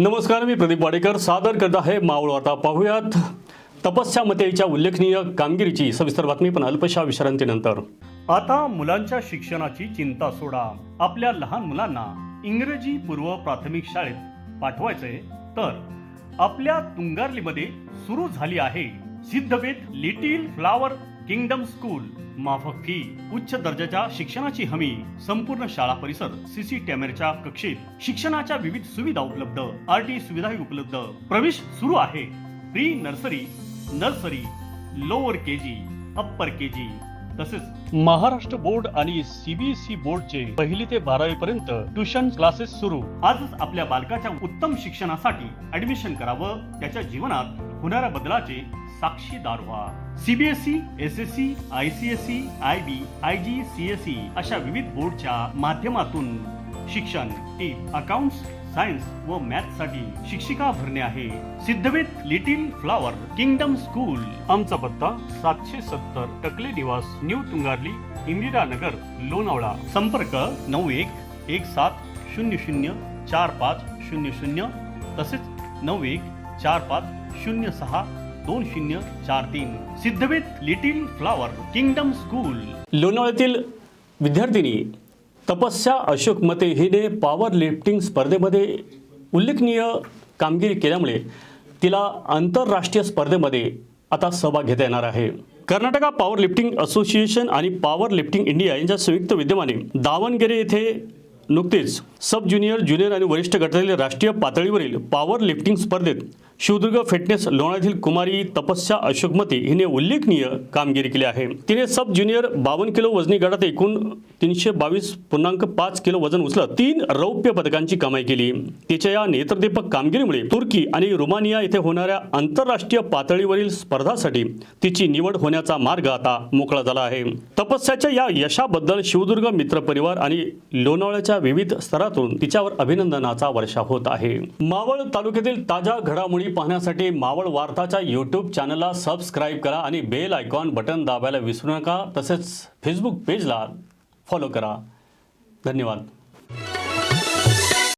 नमस्कार मी प्रदीप वाडेकर. सादर करत आहे मावळ वार्ता. पाहूयात तपस्या मतेच्या उल्लेखनीय कामगिरीची सविस्तर बातमी पण अल्पशा विश्रांतीनंतर. आता मुलांच्या शिक्षणाची चिंता सोडा. आपल्या लहान मुलांना इंग्रजी पूर्व प्राथमिक शाळेत पाठवायचे तर आपल्या तुंगारलीमध्ये सुरू झाली आहे Siddhaved Little Flower Kingdom School. माफक फी उच्च दर्जाच्या शिक्षणाची हमी संपूर्ण शाळा परिसर सीसी कॅमेराच्या कक्षेत शिक्षणाच्या विविध सुविधा उपलब्ध आर टी सुविधाही उपलब्ध. प्रवेश सुरू आहे. Pre nursery nursery lower K G upper K G तसेच महाराष्ट्र बोर्ड आणि सीबीएसई बोर्डचे पहिली ते बारावी पर्यंत ट्युशन क्लासेस सुरू. आजच आपल्या बालकाच्या उत्तम शिक्षणासाठी ऍडमिशन करावं त्याच्या जीवनात होणाऱ्या बदलाचे साक्षीदार व्हा CBSE S S C I C S C I B I G C S C अशा विविध बोर्डच्या माध्यमातून शिक्षण टीप अकाउंट्स सायन्स व मॅथसाठी शिक्षिका भरणे आहे. Siddhaved Little Flower Kingdom School आमचा पत्ता सातशे सत्तर टकले निवास न्यू तुंगारली इंदिरा नगर लोणावळा. संपर्क नऊ एक एक सात शून्य शून्य चार पाच शून्य शून्य तसेच नऊ एक चार पाच शून्य सहा दोन शून्य चार तीन. Siddhaved Little Flower Kingdom School. लोणावळ्यातील विद्यार्थिनी तपस्या अशोक मते हिने पॉवर लिफ्टिंग स्पर्धेमध्ये उल्लेखनीय कामगिरी केल्यामुळे तिला आंतरराष्ट्रीय स्पर्धेमध्ये आता सहभाग घेता येणार आहे. कर्नाटका पॉवर लिफ्टिंग असोसिएशन आणि पॉवर लिफ्टिंग इंडिया यांच्या संयुक्त विद्यमाने दावणगेरे येथे नुकतेच सब ज्युनियर ज्युनियर आणि वरिष्ठ गटातील राष्ट्रीय पातळीवरील पॉवर लिफ्टिंग स्पर्धेत शिवदुर्ग फिटनेस लोणातील कुमारी तपस्या अशोकमती हिने उल्लेखनीय कामगिरी केली आहे. तिने सब ज्युनियर बावन्न किलो वजनी गटात एकूण तीनशे बावीस पूर्णांक पाच किलो वजन उचलत तीन रौप्य पदकांची कमाई केली. तिच्या या नेत्रदीपक कामगिरीमुळे तुर्की आणि रुमानिया येथे होणाऱ्या आंतरराष्ट्रीय पातळीवरील स्पर्धासाठी तिची निवड होण्याचा मार्ग आता मोकळा झाला आहे. तपस्याच्या या यशाबद्दल शिवदुर्ग मित्र परिवार आणि लोणावळ्याच्या विविध स्तरातून तिच्यावर अभिनंदनाचा वर्षा होत आहे. मावळ तालुक्यातील ताज्या घडामोडी पाहण्यासाठी मावळ वार्ताच्या यूट्यूब चॅनलला सबस्क्राईब करा आणि बेल आयकॉन बटन दाबायला विसरू नका. तसेच फेसबुक पेजला फॉलो करा. धन्यवाद.